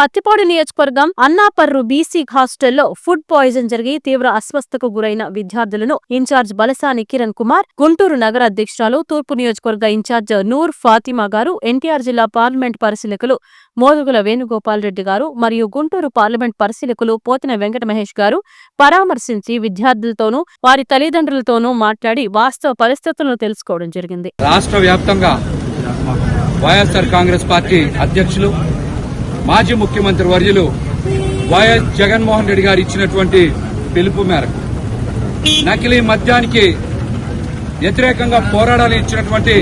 పత్తిపాడు నియోజకవర్గం అన్నాపర్రు బీసీ హాస్టల్లో food poison జరిగి తీవ్ర అస్వస్థకు గురైన విద్యార్థులను ఇన్ఛార్జ్ బలసాని కిరణ్ కుమార్ గుంటూరు నగర అధ్యక్షురాలు తూర్పు నియోజకవర్గ ఇన్ఛార్జ్ నూర్ ఫాతిమా గారు ఎన్టీఆర్ జిల్లా పార్లమెంట్ పరిశీలకులు మోదుగుల వేణుగోపాల్ రెడ్డి గారు మరియు గుంటూరు పార్లమెంట్ పరిశీలకులు పోతిన వెంకట మహేష్ గారు పరామర్శించి విద్యార్థులతోనూ వారి తల్లిదండ్రులతోనూ మాట్లాడి వాస్తవ పరిస్థితులను తెలుసుకోవడం జరిగింది. రాష్ట్ర వ్యాప్తంగా వైఎస్ఆర్ కాంగ్రెస్ పార్టీ అధ్యక్షులు మాజీ ముఖ్యమంత్రి వర్యులు వైఎస్ జగన్మోహన్ రెడ్డి గారు ఇచ్చినటువంటి పిలుపు మేరకు నకిలీ మద్యానికి వ్యతిరేకంగా పోరాడాలని ఇచ్చినటువంటి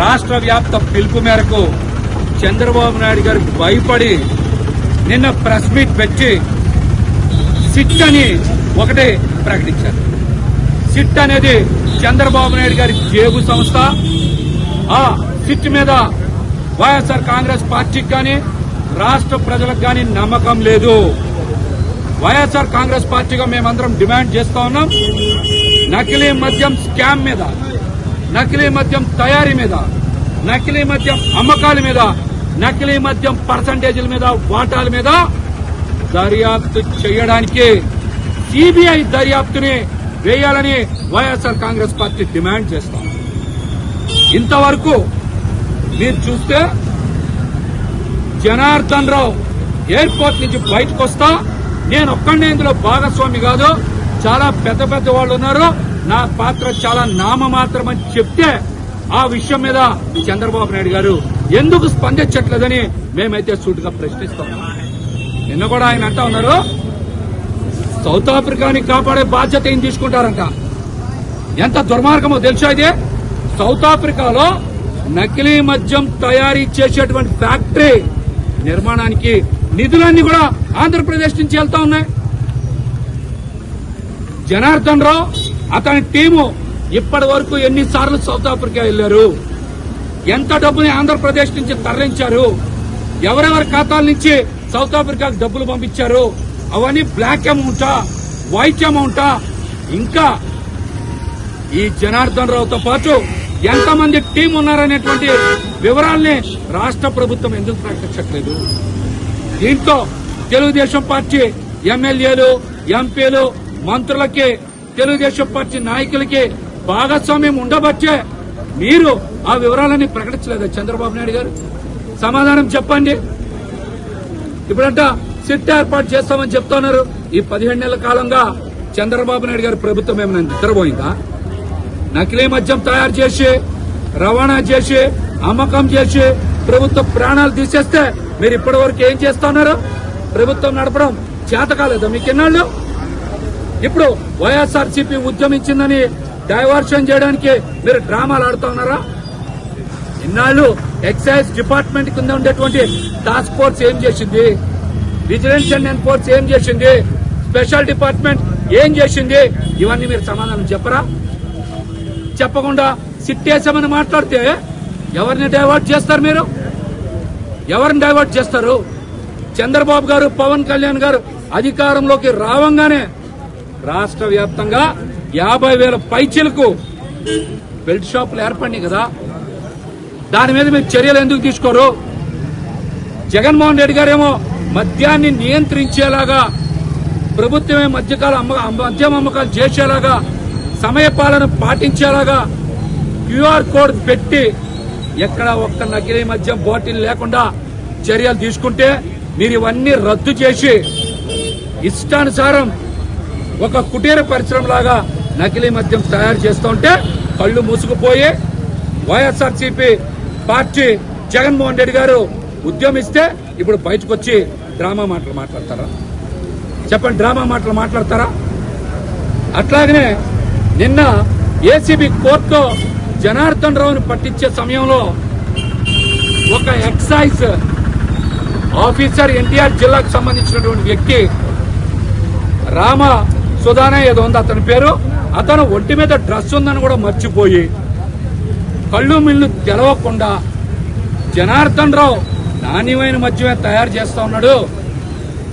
రాష్ట్ర వ్యాప్త పిలుపు మేరకు చంద్రబాబు నాయుడు గారికి భయపడి నిన్న ప్రెస్ మీట్ పెట్టి సిట్ అని ఒకటి ప్రకటించారు. సిట్ అనేది చంద్రబాబు నాయుడు గారి జేబు సంస్థ. ఆ సిట్ మీద వైఎస్ఆర్ కాంగ్రెస్ పార్టీకి కానీ రాష్ట్ర ప్రజలకు కానీ నమ్మకం లేదు. వైఎస్ఆర్ కాంగ్రెస్ పార్టీగా మేమందరం డిమాండ్ చేస్తా ఉన్నాం. నకిలీ మద్యం స్కామ్ మీద నకిలీ మద్యం తయారీ మీద నకిలీ మద్యం అమ్మకాల మీద నకిలీ మద్యం పర్సంటేజీల మీద వాటాల మీద దర్యాప్తు చేయడానికి సిబిఐ దర్యాప్తుని వేయాలని వైఎస్ఆర్ కాంగ్రెస్ పార్టీ డిమాండ్ చేస్తాం ఇంతవరకు మీరు చూస్తే జనార్దన్ రావు ఎయిర్పోర్ట్ నుంచి బయటకు వస్తా. నేను ఒక్కడే ఇందులో భాగస్వామి కాదు. చాలా పెద్ద పెద్ద వాళ్ళు ఉన్నారు. నా పాత్ర చాలా నామ మాత్రమని చెప్తే ఆ విషయం మీద చంద్రబాబు నాయుడు గారు ఎందుకు స్పందించట్లేదని మేమైతే సూటిగా ప్రశ్నిస్తాం. నిన్న కూడా ఆయన అంటా ఉన్నారు. సౌత్ ఆఫ్రికాని కాపాడే బాధ్యత ఏం తీసుకుంటారంట. ఎంత దుర్మార్గమో తెలుసా ఇది? సౌత్ ఆఫ్రికాలో నకిలీ మద్యం తయారీ చేసేటువంటి ఫ్యాక్టరీ నిర్మాణానికి నిధులన్నీ కూడా ఆంధ్రప్రదేశ్ నుంచి వెళ్తా ఉన్నాయి. జనార్దన్ రావు అతని టీము ఇప్పటి వరకు ఎన్నిసార్లు సౌత్ ఆఫ్రికా వెళ్ళారు ఎంత డబ్బుని ఆంధ్రప్రదేశ్ నుంచి తరలించారు? ఎవరెవరి ఖాతాల నుంచి సౌత్ ఆఫ్రికాకు డబ్బులు పంపించారు? అవన్నీ బ్లాక్ అమౌంటా? వైట్ అమౌంటా? ఇంకా ఈ జనార్దన్ రావుతో పాటు ఎంతమంది టీం ఉన్నారనేటువంటి వివరాల్ని రాష్ట్ర ప్రభుత్వం ఎందుకు ప్రకటించట్లేదు? దీంతో తెలుగుదేశం పార్టీ ఎమ్మెల్యేలు ఎంపీలు మంత్రులకి తెలుగుదేశం పార్టీ నాయకులకి భాగస్వామ్యం ఉండబట్టే మీరు ఆ వివరాలన్నీ ప్రకటించలేదు చంద్రబాబు నాయుడు గారు? సమాధానం చెప్పండి. ఇప్పుడంట సిట్ ఏర్పాటు చేస్తామని చెప్తున్నారు. ఈ పదిహేడు నెలల కాలంగా చంద్రబాబు నాయుడు గారి ప్రభుత్వం ఏమైనా నిద్రపోయిందా? నకిలీ మద్యం తయారు చేసి రవాణా చేసి అమ్మకం చేసి ప్రభుత్వ ప్రాణాలు తీసేస్తే మీరు ఇప్పటి వరకు ఏం చేస్తున్నారు? ప్రభుత్వం నడపడం చేత కాలేదా మీకు ఎన్నాళ్ళు ఇప్పుడు వైఎస్ఆర్సీపీ ఉద్యమించిందని డైవర్షన్ చేయడానికి మీరు డ్రామాలు ఆడుతా ఉన్నారా? ఇన్నాళ్ళు ఎక్సైజ్ డిపార్ట్మెంట్ కింద ఉండేటువంటి టాస్క్ ఫోర్స్ ఏం చేసింది? విజిలెన్స్ అండ్ ఎన్ఫోర్స్ ఏం చేసింది? స్పెషల్ డిపార్ట్మెంట్ ఏం చేసింది? ఇవన్నీ మీరు సమాధానం చెప్పరా? చెప్పకుండా సిట్టేసామని మాట్లాడితే ఎవరిని డైవర్ట్ చేస్తారు మీరు? ఎవరిని డైవర్ట్ చేస్తారు? చంద్రబాబు గారు పవన్ కళ్యాణ్ గారు అధికారంలోకి రావంగానే రాష్ట్ర వ్యాప్తంగా యాభై వేల పైచీలకు బెల్ట్ షాపులు ఏర్పడినాయి కదా. దాని మీద మీరు చర్యలు ఎందుకు తీసుకోరు? జగన్మోహన్ రెడ్డి గారేమో మద్యాన్ని నియంత్రించేలాగా ప్రభుత్వమే మధ్యకాల అమ్మ మద్యం అమ్మకాలు చేసేలాగా సమయపాలన పాటించేలాగా క్యూఆర్ కోడ్ పెట్టి ఎక్కడ ఒక్క నకిలీ మద్యం బాటిల్ లేకుండా చర్యలు తీసుకుంటే మీరు ఇవన్నీ రద్దు చేసి ఇష్టానుసారం ఒక కుటీర పరిశ్రమ లాగా నకిలీ మద్యం తయారు చేస్తూ ఉంటే కళ్ళు మూసుకుపోయి వైఎస్ఆర్సీపీ పార్టీ జగన్మోహన్ రెడ్డి గారు ఉద్యమిస్తే ఇప్పుడు బయటకు వచ్చి డ్రామా మాటలు మాట్లాడతారా? చెప్పండి డ్రామా మాటలు మాట్లాడతారా? అట్లాగనే నిన్న ఏసీబీ కోర్టులో జనార్దన్ రావుని పట్టించే సమయంలో ఒక ఎక్సైజ్ ఆఫీసర్ ఎన్టీఆర్ జిల్లాకు సంబంధించినటువంటి వ్యక్తి రామ సుధాన ఏదో ఉంది అతని పేరు. అతను ఒంటి మీద డ్రెస్ ఉందని కూడా మర్చిపోయి కళ్ళు మిల్లు తెలవకుండా జనార్దన్ రావు నాణ్యమైన మద్యమే తయారు చేస్తా ఉన్నాడు.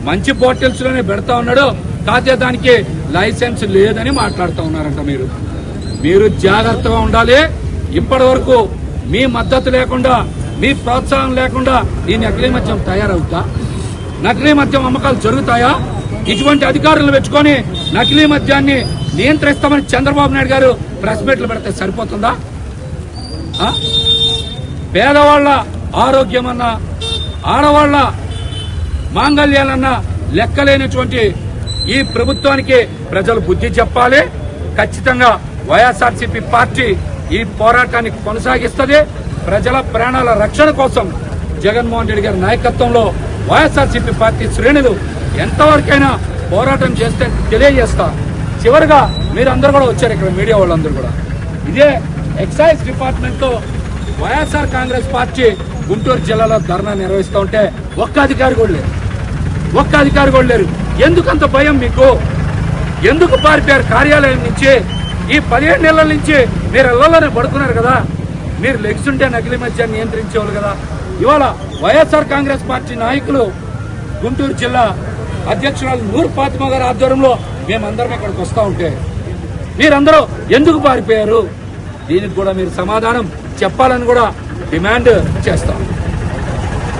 మంచి బాటిల్స్లోనే పెడతా ఉన్నాడు. కాకపోతే దానికి లైసెన్స్ లేదని మాట్లాడుతూ ఉన్నారంట మీరు. మీరు జాగ్రత్తగా ఉండాలి. ఇప్పటి వరకు మీ మద్దతు లేకుండా మీ ప్రోత్సాహం లేకుండా ఈ నకిలీ మద్యం తయారవుతా? నకిలీ మద్యం అమ్మకాలు జరుగుతాయా? ఇటువంటి అధికారులను పెట్టుకొని నకిలీ మద్యాన్ని నియంత్రిస్తామని చంద్రబాబు నాయుడు గారు ప్రెస్ మీట్లు పెడితే సరిపోతుందా? పేదవాళ్ళ ఆరోగ్యం ఆరోగ్యమన్నా ఆడవాళ్ళ మాంగళ్యాలన్న లెక్కలేనటువంటి ఈ ప్రభుత్వానికి ప్రజలు బుద్ధి చెప్పాలి. ఖచ్చితంగా వైఎస్ఆర్సీపీ పార్టీ ఈ పోరాటాన్ని కొనసాగిస్తుంది. ప్రజల ప్రాణాల రక్షణ కోసం జగన్మోహన్ రెడ్డి గారి నాయకత్వంలో వైఎస్ఆర్సీపీ పార్టీ శ్రేణులు ఎంతవరకైనా పోరాటం చేస్తే తెలియజేస్తా. చివరిగా మీరందరూ కూడా వచ్చారు ఇక్కడ మీడియా వాళ్ళందరూ కూడా. ఇదే ఎక్సైజ్ డిపార్ట్మెంట్తో వైఎస్ఆర్ కాంగ్రెస్ పార్టీ గుంటూరు జిల్లాలో ధర్నా నిర్వహిస్తూ ఉంటే ఒక్క అధికారి కూడా లేరు. ఒక్క అధికారి కూడా లేరు. ఎందుకంత భయం మీకు? ఎందుకు పారిపోయారు కార్యాలయం నుంచి? ఈ పదిహేడు నెలల నుంచి మీరు ఇళ్ళలోనే పడుకున్నారు కదా. మీరు లెగ్సుంటే నకిలీ మద్యాన్ని నియంత్రించేవాళ్ళు కదా. ఇవాళ వైఎస్ఆర్ కాంగ్రెస్ పార్టీ నాయకులు గుంటూరు జిల్లా అధ్యక్షురాలు నూర్ ఫాతిమా గారి ఆధ్వర్యంలో మేమందరం ఇక్కడికి వస్తూ ఉంటే మీరందరూ ఎందుకు పారిపోయారు? దీనికి కూడా మీరు సమాధానం చెప్పాలని కూడా డిమాండ్ చేస్తాం